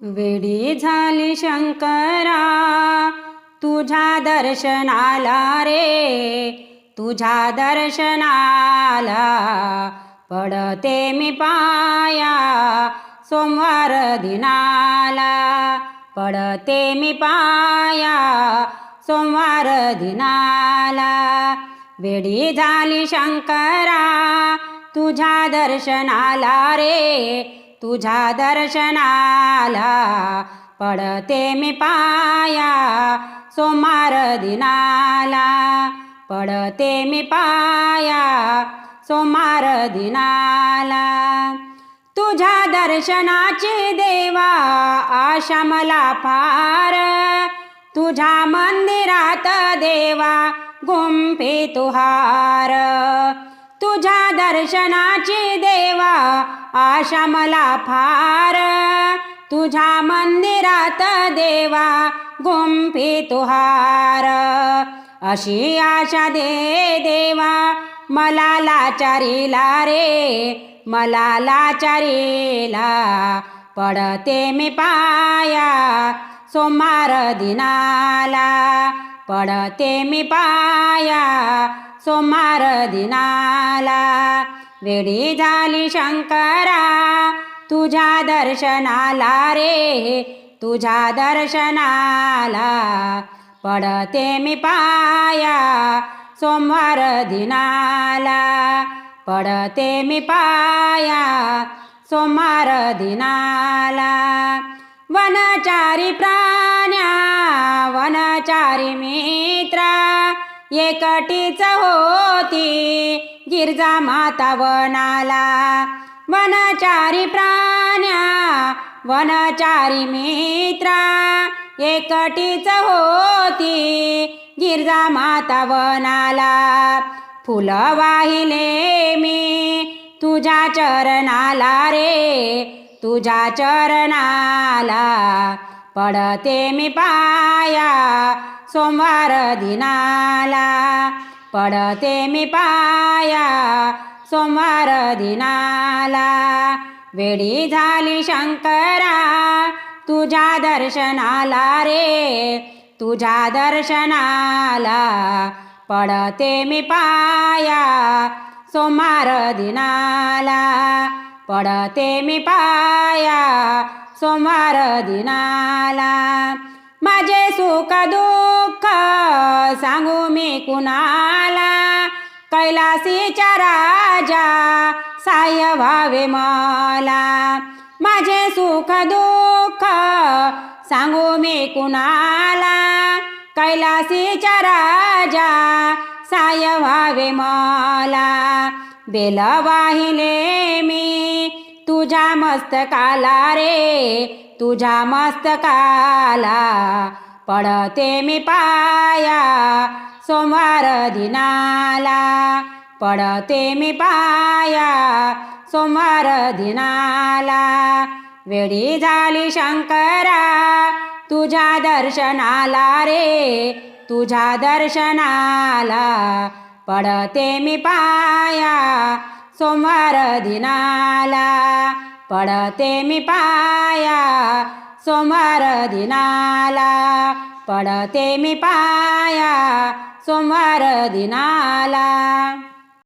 वेडी झाली शंकरा तुझ्या दर्शनाला रे तुझ्या दर्शनाला पडते मी पाया सोमवार दिनाला पडते मी पाया सोमवार दिनाला. वेडी झाली शंकरा तुझ्या दर्शनाला रे तुझ्या दर्शनाला पडते मी पाया सोमार दिनाला. पडते मी पाया सोमार दिनाला. तुझ्या दर्शनाची देवा आशा मला फार. तुझ्या मंदिरात देवा गुंफे तुहार तुझ्या दर्शनाची देवा आशा मला फार. तुझ्या मंदिरात देवा गुंफे तुहार. अशी आशा दे देवा मला लाचारीला रे मला लाचारीला पडते मी पाया सोमार दिनाला. पडते मी पाया सोमार दिनाला. वेडी झाली शंकरा तुझ्या दर्शनाला रे तुझ्या दर्शनाला. पडते मी पाया सोमवार दिनाला. पडते मी पाया सोमवार दिनाला. वनचारी प्रा नेत्रा मित्रा एकटीच होती. गिरजा माता वनाला वनचारी प्राण्या वनचारी मित्रा. एकटीच होती. गिरजा माता वनाला फुलं वाहिले मी. तुझ्या चरणाला रे तुझ्या चरणाला पडते मी पाया. सोमवार दिनाला पडते मी पाया. सोमवार दिनाला वेडी झाली शंकरा. तुझ्या दर्शनाला रे तुझ्या दर्शनाला पडते मी पाया. सोमार दिनाला पडते मी पाया. सोमवार दिनाला माझे सुख दुःख मी कुणाला? कैलासीच्या राजा साय व्हावे मला. माझे सुख दुःख सांगू मी कुणाला? कैलासीच्या राजा साय व्हावे मला. बेल वाहिले मी तुझ्या मस्तकाला रे तुझ्या मस्तकाला. पडते मी पाया सोमवार दिनाला. पडते मी पाया सोमवार दिनाला. वेडी झाली शंकरा तुझ्या दर्शनाला रे तुझ्या दर्शनाला. पडते मी पाया सोमवार दिनाला. पडते मी पाया सोमवार दिनाला पडते मी पाया सोमवार दिनाला.